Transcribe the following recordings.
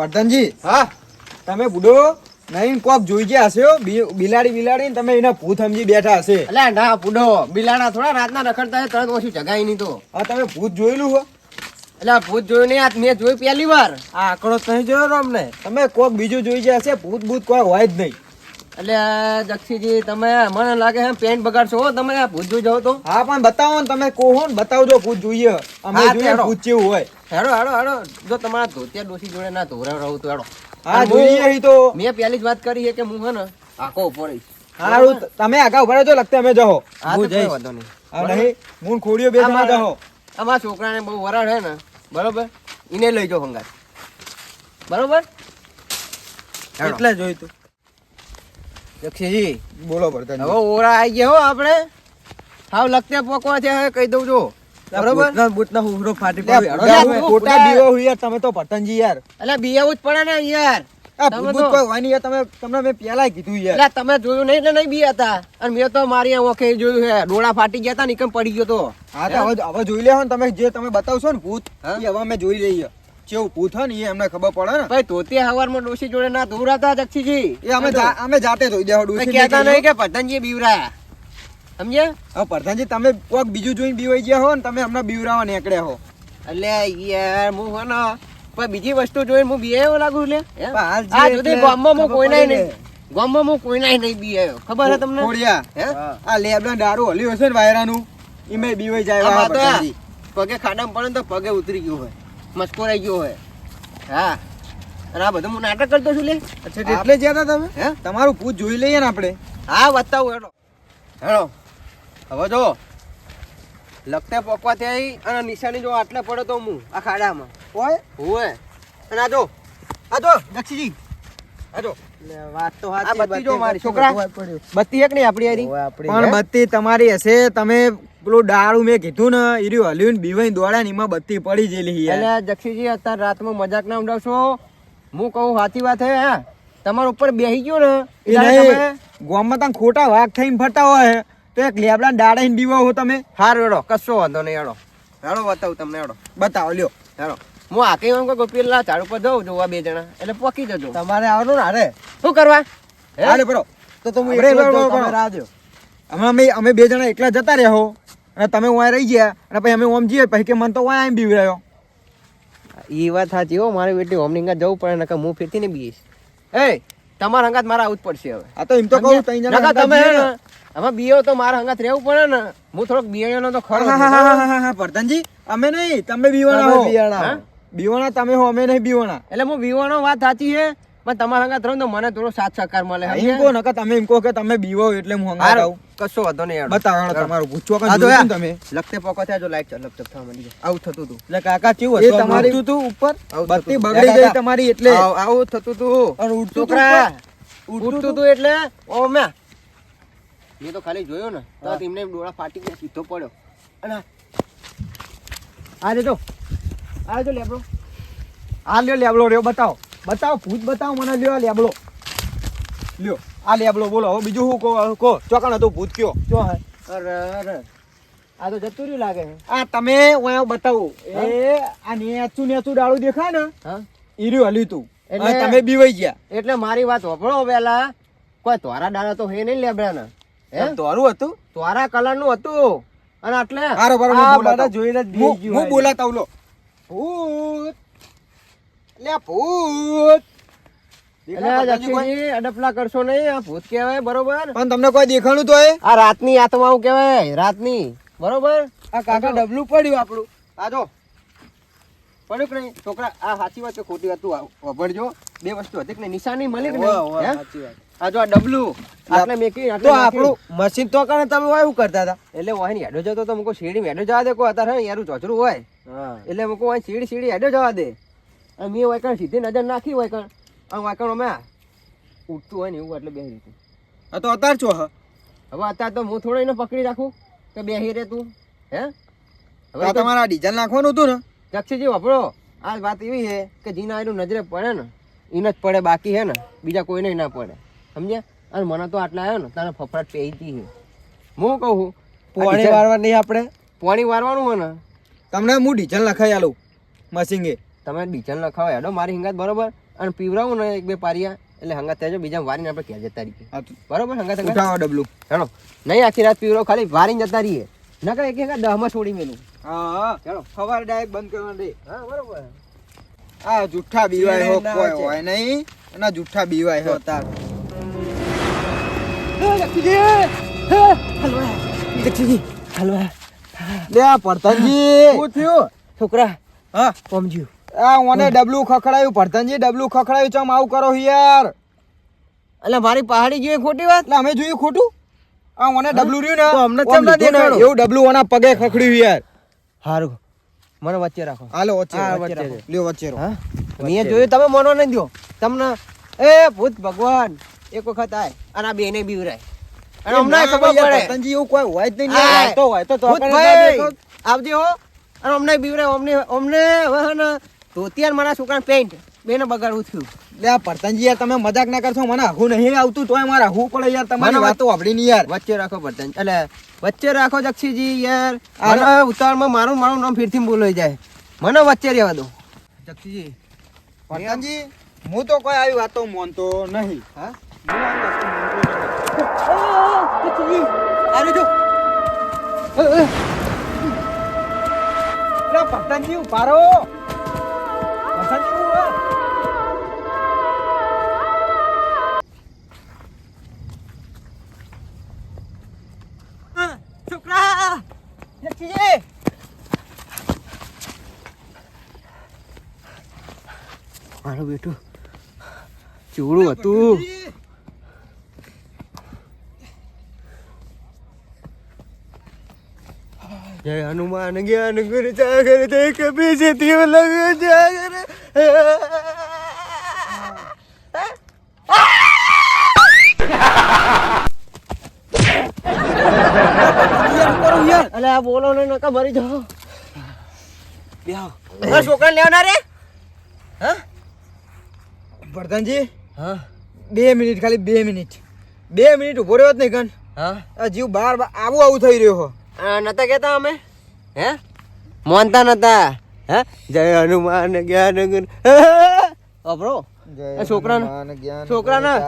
પ્રધાનજી હા? તમે બુડો નહીં કોક જોઈ ગયા હશે બિલાડી બિલાડી તમે એના ભૂત સમજી બેઠા હશે. એટલે ના બુડો. બિલાડા થોડા રાતના રખડતા તરત ઓછું જગાય નહીં તો. હા તમે ભૂત જોયેલું હો. એટલે ભૂત જોયું નહીં આ મેં જોયું પહેલી વાર. આ આંકડો નહીં જોયો અમને. તમે કોક બીજું જોઈ ગયા હશે ભૂત ભૂત કોઈ હોય જ નહીં. એટલે જક્ષીજી તમે મને લાગે છે પેન્ટ બગાડશો હો તમે આ જાવ તો. હા પણ બતાવો ને તમે કહો ને બતાવજો ભૂત જોઈએ. અમે જોઈએ પૂછ્યું હોય. હેડો હેડો હેડો. જો તમારા ધોતિયા ડોસી જોડે ના ધોરા રહું તો હેડો. હા જોઈએ તો. મેં પહેલી જ વાત કરી છે કે હું હે ને આખો ઉપર સારું તમે આગા ઊભા રહેજો લગતે અમે જહો હું જઈશ. વાંધો નહીં. હા નહીં હું ખોડીઓ બે જણા જહો અમારા છોકરાને બહુ વરાળ છે ને બરોબર? એને લઈ જાઓ હંગાત. બરોબર. એટલે જોઈતું જક્ષીજી બોલો પ્રધાનજી હવે ઓરા આવી ગયા હો આપણે. હાવ લગતે પોકવા છે કહી દઉં જો. બરોબર? બૂટના હુહરો ફાટી પડ્યો. લે, યાર, બીવો તમે તો પતંગજી યાર. એટલે બિયાવું જ પડે ને યાર. તમે જોયું નહીં નહીં બી હતા અને મેં તો મારી ઓખે જોયું છે. ડોળા ફાટી ગયા હતા ને એકમ પડી ગયો તો. હા હવે જોઈ લેવો ને તમે જે તમે બતાવશો ને ભૂત? એ હવે અમે જોઈ લઈએ. કેવું હોય ને એ અમને ખબર પડે ને. ભાઈ ધોતી હવારમાં ડોશી જોડે ના ધોરાતા જક્ષીજી એ અમે અમે જાતે ધોઈ દેવા ડોશી કહેતા નહીં કે પતંજી બીવરાયા. સમજ્યા? હવે પ્રધાનજી તમે કોક બીજું જોઈને બીવાઈ ગયા હો ને તમે હમણાં બીવરાવા નીકળ્યા હો. એટલે યાર હું હો ને પણ બીજી વસ્તુ જોઈને હું બીયાયો લાગુ લે? હે? આ જોતી ગામમાં હું કોઈનાય નહીં. ગામમાં હું કોઈનાય નહીં બીયાયો ખબર છે તમને? ખોડિયા હે? આ લેબડા દારૂ હલ્યું હશે ને વાયરાનું. મેં બીવાઈ જાય. પગે ખાડામાં પડે તો પગે ઉતરી ગયો હોય. મસ્કોરાઈ ગયો હોય. હા. અને આ બધું હું નાટક કરતો છું લે. અચ્છા એટલે જ્યાં હતા તમે? હે? તમારું ભૂત જોઈ લઈએ ને આપણે. હા બતાવું હેડો. હેડો. હવે જો લગતે પોકવા થઈ અને નિશાની જો આટલે પડે તો હું આ ખાડામાં. ઓય હોય. અને આ જો. આ જો દક્ષીજી તમારી હશે તમે પેલું દારૂ મેં કીધું ને ઈ રહ્યું હલ્યું બીવાઈ દોડ્યા ને એમાં બત્તી પડી જેલી એટલે જક્ષીજી અત્યારે રાતમાં મજાક ના ઉડાવશો? હું કહું સાચી વાત હે હા. તમારા ઉપર બેહી ગયો ને એ ગોમમાં તમે ખોટા વાઘ થઈને ફરતા હોય તો એક લેબડા ને બીવા હો તમે. હાર હેડો કશો વાંધો નહીં એડો હેડો બતાવું તમને એડો બતાવો લ્યો. હેડો. હું આખી એમ કોઈ પેલા ઝાડ ઉપર જઉં જોવા બે જણા એટલે પોકી જજો તમારે આવવાનું ને અરે શું કરવા? હાલે બરો તો. તમે રાહ હમણાં અમે અમે બે જણા એકલા જતા રહ્યા અને તમે વાય રહી ગયા અને પછી અમે ઓમ જઈએ પછી કે મન તો વાય એમ બીવી રહ્યો એ વાત સાચી હો મારી બેટી ઓમની હંગાત જવું પડે નકર હું ફેરથી ને બીઈશ એ તમારા હંગાત મારા આવું જ પડશે હવે આ તો એમ તો કહું ત્રણ જણા તમે આમાં બીયો તો મારા હંગાત રહેવું પડે ને હું થોડોક બિયાણો તો ખરો હા, હા, હા, હા, હા, પ્રધાનજી અમે નહીં તમે બીવાના હો હા? બીવાના તમે હો અમે નહીં બીવાણા. એટલે હું બીવાણો વાત સાચી છે પણ તમારા હંગાત રહું તો મને થોડો સાથ સહકાર મળે એમ કહો નકર તમે એમ કહો કે તમે બીવો એટલે હું હંગાત આવું. કશો વાંધો નહીં યાર બતાવો હેડો તમારું આ જો જોયું તમે? લખતે પોકો થયા જો લાઈક ચાલ લપચપ થવા મળી. આવું થતું હતું. એટલે કાકા કેવું હતું? એ તમારી આવું તું ઉપર? બત્તી બગડી ગઈ તમારી એટલે. આવું થતું હતું. અને ઉડતું છોકરા ઉડતું હતું એટલે ઓ મે મેં તો ખાલી જોયો ને તો તેમને ડોળા ફાટી ગયા સીધો પડ્યો. અને આ- લેજો આ લેબડો. આ લ્યો લેબડો રહ્યો બતાવો. બતાવો ભૂત બતાવો મને લ્યો આ લેબલો લ્યો આ લેબલો બોલો. હવે બીજું શું કહો કહો. ચોકણ હતું ભૂત કયો? ચો હે. અરે અરે. આ તો જતું રહ્યું લાગે આ તમે ઓયા બતાવો. એ આ નેચું નેચું ડાળું દેખાય ને હા? ઈર્યું હલ્યું તું. એટલે- તમે બીવાઈ ગયા. એટલે મારી વાત હોભળો પેલા. કોઈ તોરા ડાળા તો હે નહીં લેબડાના. હે? તારું હતું? તોરા કલરનું હતું. અને એટલે હારો જોઈને જ હું બોલાતા લે. ભૂત. એટલે જક્ષીજી અડપલા કરશો નહીં આ ભૂત કહેવાય બરોબર? પણ તમને કોઈ દેખાણું તો એ? આ રાતની આત્માઓ કહેવાય રાતની બરોબર? આ કાકા ડબલું પડ્યું આપણું. આ જો. પડ્યું કે નહીં? છોકરા આ સાચી વાત કે ખોટી વાત. તું વાપરજો બે વસ્તુ હતી કે નહીં? નિશાની મળી કે નહીં? સાચી વાત. આ જો આ ડબલું. આટલે મેકી તો આપણું મશીન તો કરે તમે એવું કરતા હતા. એટલે વાહન હેડો જતો તો મુકો શેરડી હેડો જવા દે કોઈ અત્યારે યારું ચોચરું હોય. એટલે મુકો વાહન સીડી સીડી હેડો જવા દે. અને મેં વાયકણ સીધી નજર નાખી વાયકણ આ વાયકણ અમે ઉઠતું હોય ને એવું એટલે બેસી રીતે આ તો અતાર છો હ. હવે અત્યારે તો હું થોડો એને પકડી રાખું કે બેસી રે તું. હે? હવે તો તમારા ડીઝલ નાખવાનું હતું ને? જક્ષીજી વાપરો. આ વાત એવી છે કે જીના એનું નજરે પડે ને એને જ પડે બાકી હે ને બીજા કોઈને ના પડે. સમજ્યા? અને મને તો આટલા આવ્યો ને તારે ફફડાટ પેઈતી હતી હું કહું પોણી વારવા નહીં આપણે? પોણી વારવાનું હોય ને તમને હું ડીઝલ નખાઈ આલું મશીંગે તમે ડીઝલ નખાવો હેડો મારી હિંગાત બરોબર? અને પીવરાવું ને એક બે પારિયા એટલે હંગા તેજો બીજા વારીને આપણે ક્યાં જતા રહીએ. બરોબર હંગા ઉઠાવો ડબલું. ચાલો નહીં આખી રાત પીવરાવ ખાલી વારીને જતા રહીએ. નકર એક એક દહમાં છોડી મેલું. હા. હા ચાલો સવારે ડાયરેક્ટ બંધ કરવા દે. હા બરોબર. આ જુઠ્ઠા બીવાય હો કોઈ હોય નહીં. અને જુઠ્ઠા બીવાય હો તાર. લે પડતનજી. શું થયું? છોકરા હા? આ ઓને ડબલું ખખડાયું પડતનજી ડબલું ખખડાયું ચમ આવું કરો યાર. એટલે મારી પહાડી જેવી ખોટી વાત? એટલે અમે જોયું ખોટું? આ ઓને ડબલું રહ્યું ને? અમને ચમ ના દેખાડો? એવું ડબલું ઓના પગે ખખડ્યું યાર. હારું મને વચ્ચે રાખો. હાલો વચ્ચે વચ્ચે વચ્ચે લ્યો વચ્ચે રહો. હા? મેં જોયું તમે મનો નહીં દો તમને એ ભૂત ભગવાન. એક વખત આય અને આ બેને બીવરાય અને અમને ખબર પડે. તનજી એવું કોઈ હોય જ નહીં આય. તો હોય તો તો. આવજે હો. અને અમને બીવરાય અમને અમને વહન ધોતિયાર મારા છોકરાને પેન્ટ બેને બગાડવું થયું. લે આ યાર તમે મજાક ના કરશો મને આખું નહીં આવતું તોય મારે હું પડે યાર તમારી વાતો વાપરી નહીં યાર. વચ્ચે રાખો પરતન એટલે વચ્ચે રાખો જક્ષીજી યાર. આ- મને ઉતાવળમાં મારું મારું નામ ફીરથી બોલાઈ જાય. મને વચ્ચે રહેવા દો. જક્ષીજી પરતનજી હું તો કોઈ આવી વાતો માનતો નહીં. હા? હું આવી વાતો માનતો નહીં. અરે જો લે પડતનજી ઊભા રહો. પડતનજી ઊભા. છોકરા જક્ષીજી મારું બેટું ચૂડું હતું પડતનજી. જય હનુમાન જ્ઞાન ગુરુ જાગર તે કબી છે દેવ લગ જાગર. અલે આ બોલો ને નકા મરી જાઓ. બેહો આ છોકરા લેવાના રે? હા? પડતનજી હા. બે મિનિટ ખાલી બે મિનિટ. બે મિનિટ ઊભો રહ્યો જ નહીં કન હા? આ જીવ બાર બાર આવું આવું થઈ રહ્યો હો. નતા કહેતા અમે? હે? મોનતા નતા? હે? જય હનુમાન જ્ઞાન અબરો છોકરાને- છોકરાને-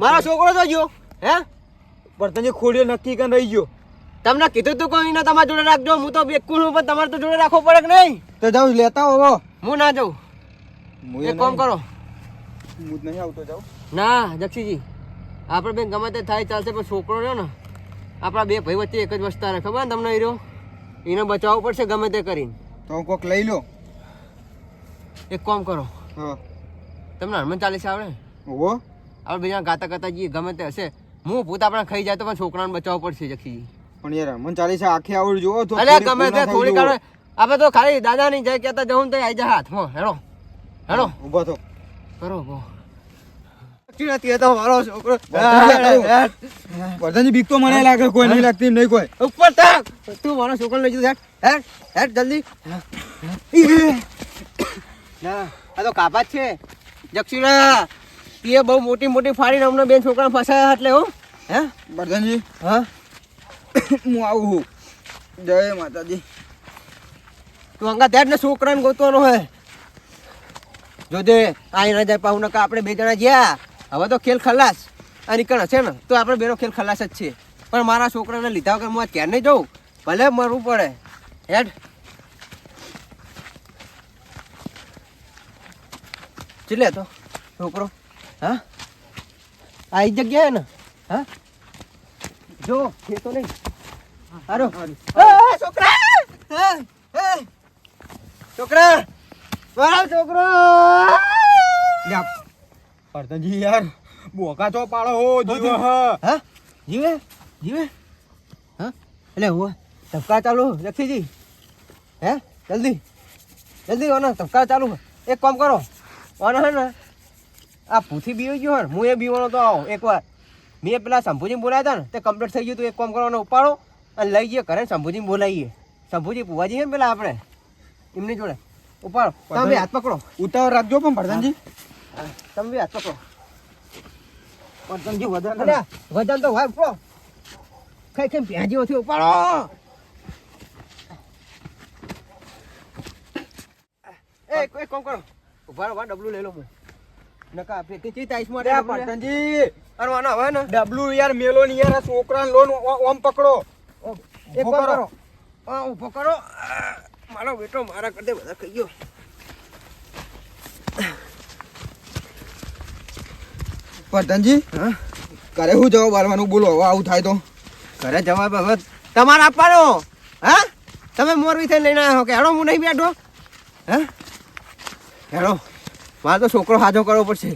મારો છોકરો તો જો હે? પણ તને ખોડીઓ નક્કી કરી રહી ગયો. તમને કીધું તું કોઈ ના તમારા જોડે રાખજો હું તો બેકું છું પણ તમારે તો જોડે રાખવો પડે કે નહીં? તો જાઉં લેતા હોવો હું ના જાઉં. એક કામ કરો. હું નહીં આવતો જાઉં. ના જક્ષીજી. આપણે બેન ગમે તે થાય ચાલશે પણ છોકરો રહ્યો ને આપણા બે ભાઈ વચ્ચે એક જ વસ્તા રહે ખબર ને તમને હીરો? એને બચાવવો પડશે ગમે તે કરીને. તો હું કોક લઈ લો એક કામ કરો. હા. તમને હનુમાન ચાલીસા આવડે? હોવો. આપણે બીજા ગાતા ગાતા જઈએ ગમે તે હશે. હું ભૂત આપણે ખાઈ જાય તો પણ છોકરાને બચાવવો પડશે જખી પણ યાર હનુમાન ચાલીસા આખી આવડ જુઓ તો અરે ગમે તે થોડી કાળે આપણે તો ખાલી દાદા જાય જય કહેતા જવું તો આઈ જા હાથમાં હેડો. હેડો ઊભો તો કરો બો નથી તો મારો છોકરો વર્ધનજી બીક તો મને લાગે કોઈ નહીં લાગતી નહીં કોઈ. ઉપર તક તું મારો છોકરો લઈ જતો હેડ હેડ જલ્દી. આ તો કાપા જ છે. જક્ષીરા તે બહુ મોટી મોટી ફાડીને અમને બેન છોકરા ફસાયા એટલે હું. હે? વર્ધનજી હા. હું આવું છું. જય માતાજી. તું અંગા ત્યાં જ ને છોકરાને ગોતવાનો હે. જોજે આ ના જાય પાહુ આપણે બે જણા જ્યાં. હવે તો ખેલ ખલાસ. આ નીકળ હશે ને તો આપણે બેનો ખેલ ખલાસ જ છે પણ મારા છોકરાને લીધા વગર હું આ ક્યાં નહીં જઉં? ભલે મરવું પડે. હેડ. ચલે તો છોકરો? હા? આ જગ્યાએ ને? હા? જો એ તો નહીં. હારો. છોકરા. છોકરા! મારો છોકરો! વર્ધનજી યાર બોકા તો પાડો હો જીવો. હ હા? જીવે? જીવે? હા? એટલે હું ધબકા ચાલુ લખીજી. હે? જલ્દી. જલ્દી ઓને ધબકા ચાલુ. એક કામ કરો. ઓને હે ને આ પૂથી બીવી ગયો હે ને, હું એ બીવાનો તો આવો એકવાર. મેં પેલા શંભુજી બોલાયા હતા ને તે કમ્પ્લીટ થઈ ગયું તું એક કામ કરો ને ઉપાડો અને લઈ જઈએ ઘરે શંભુજી બોલાવીએ. શંભુજી પુવાજી ને પેલા આપણે એમની જોડે. ઉપાડો. તમે હાથ પકડો. ઉતાવળ રાખજો પણ વર્ધનજી તમે બે હાથ પકડો વર્ધનજી વધારે અલ્યા, વજન તો હોય ઉપડો કઈ કઈ ભેજી ઉપાડો એ એક એક કામ કરો. ઊભા ઊભા ડબલું લઈ લો હું નકા તે ચી તાઈસ અરે માટે પતંજી કરવાનો હવે ને ડબલું યાર મેલો ની યાર છોકરાને લોન ઓમ પકડો એક ઊભો કામ કરો. આ ઊભો કરો. મારો બેટો મારા કરતે બધા કહી ગયો. પતંજી હા? કરે શું જવાબ આલવાનું બોલો હવે આવું થાય તો. ઘરે જવાબ હવે તમારે આપવાનો? હા? તમે મોરબી થઈ લઈને આવ્યો કે? હેડો હું નહીં બેઠો. હે? હેડો. મારે તો છોકરો હાજો કરવો પડશે.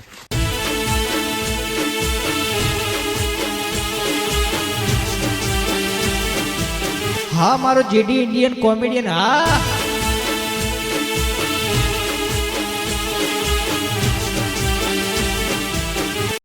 હા મારો જેડી ઇન્ડિયન કોમેડિયન હા.